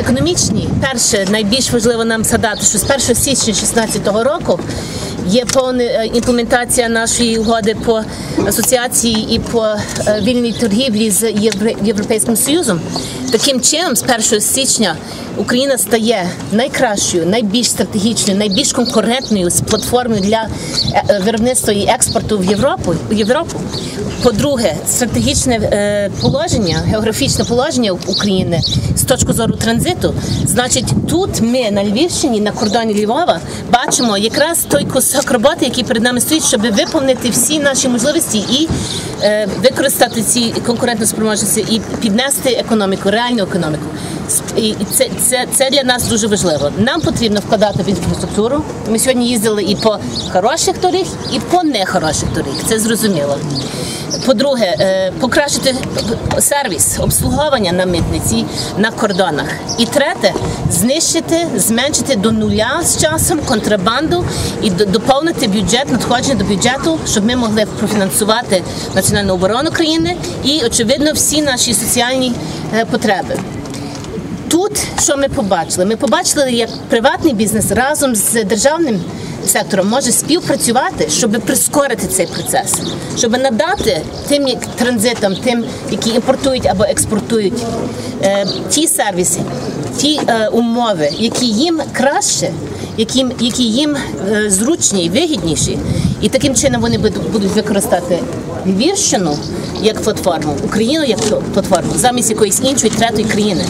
економічні, перше, найбільш важливо нам згадати, що з 1 січня 2016 року є повна е, імплементація нашої угоди по асоціації і по е, вільній торгівлі з Євро- Європейським Союзом. Таким чином, з 1 січня Україна стає найкращою, найбільш стратегічною, найбільш конкурентною з платформою для е, е, виробництва і експорту в Європу. Європу. По-друге, стратегічне е, положення, географічне положення України з точки зору транзиту. Значить, тут ми на Львівщині, на кордоні Львова, бачимо якраз той кусок роботи, який перед нами стоїть, щоб виповнити всі наші можливості і використати ці конкурентні спроможності і піднести економіку, реальну економіку. І це, це, це для нас дуже важливо. Нам потрібно вкладати в інфраструктуру. Ми сьогодні їздили і по хороших доріг, і по нехороших доріг. Це зрозуміло. По-друге, е, покращити сервіс обслуговування на митниці на кордонах. І третє, знищити, зменшити до нуля з часом контрабанду і доповнити бюджет, надходження до бюджету, щоб ми могли профінансувати національну оборону країни і, очевидно, всі наші соціальні е, потреби. Тут що ми побачили? Ми побачили, як приватний бізнес разом з державним сектором може співпрацювати, щоб прискорити цей процес, щоб надати тим як транзитам, тим, які імпортують або експортують, е, ті сервіси, ті е, умови, які їм краще, які, які їм е, зручні і вигідніші, і таким чином вони будуть використати Львівщину як платформу, Україну як платформу замість якоїсь іншої третьої країни.